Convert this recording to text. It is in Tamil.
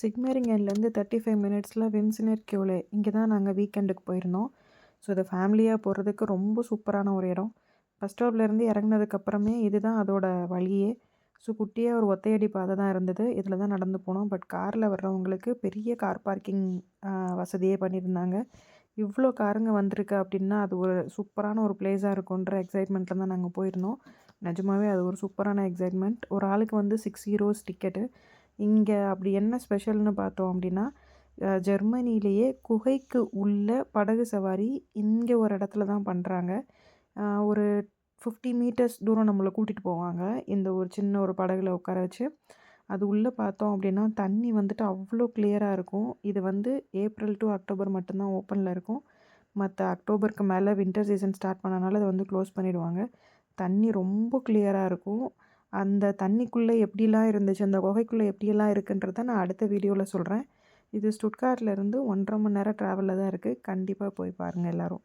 சிக்மேரிங்கன்லேருந்து தேர்ட்டி ஃபைவ் மினிட்ஸில் விம்சினர் கியூலே. இங்கே தான் நாங்கள் வீக்கெண்டுக்கு போயிருந்தோம். ஸோ இதை ஃபேமிலியாக போகிறதுக்கு ரொம்ப சூப்பரான ஒரு இடம். பஸ் ஸ்டாப்லேருந்து இறங்குனதுக்கப்புறமே இது தான் அதோட வழியே. ஸோ குட்டியாக ஒரு ஒத்தையடி பாதை தான் இருந்தது. இதில் தான் நடந்து போனோம். பட் காரில் வர்றவங்களுக்கு பெரிய கார் பார்க்கிங் வசதியே பண்ணியிருந்தாங்க. இவ்வளோ காருங்க வந்திருக்கு அப்படின்னா அது ஒரு சூப்பரான ஒரு பிளேஸாக இருக்குன்ற எக்ஸைட்மெண்ட்டில் தான் நாங்கள் போயிருந்தோம். நிஜமாவே அது ஒரு சூப்பரான எக்ஸைட்மெண்ட் ஒரு ஆளுக்கு வந்து சிக்ஸ் ஹீரோஸ் டிக்கெட்டு இங்கே அப்படி என்ன ஸ்பெஷல்னு பார்த்தோம் அப்படின்னா ஜெர்மனிலேயே குகைக்கு உள்ள படகு சவாரி இங்கே ஒரு இடத்துல தான் பண்ணுறாங்க ஒரு ஃபிஃப்டி மீட்டர்ஸ் தூரம் நம்மளை கூட்டிகிட்டு போவாங்க. இந்த ஒரு சின்ன ஒரு படகுல உட்கார வச்சு. அது உள்ளே பார்த்தோம் அப்படின்னா தண்ணி வந்துட்டு அவ்வளோ கிளியராக இருக்கும். இது வந்து ஏப்ரல் டு அக்டோபர் மட்டும்தான் ஓப்பனில் இருக்கும். மற்ற அக்டோபருக்கு மேலே வின்டர் சீசன் ஸ்டார்ட் பண்ணனால அதை வந்து க்ளோஸ் பண்ணிவிடுவாங்க தண்ணி ரொம்ப கிளியராக இருக்கும். அந்த தண்ணிக்குள்ளே எப்படிலாம் இருந்துச்சு அந்த குகைக்குள்ளே எப்படியெல்லாம் இருக்குன்றத நான் அடுத்த வீடியோவில் சொல்கிறேன் இது ஸ்டுட்கார்ட்லேருந்து ஒன்றரை மணி நேரம் ட்ராவலில் தான் இருக்குது கண்டிப்பாக போய் பாருங்கள் எல்லோரும்.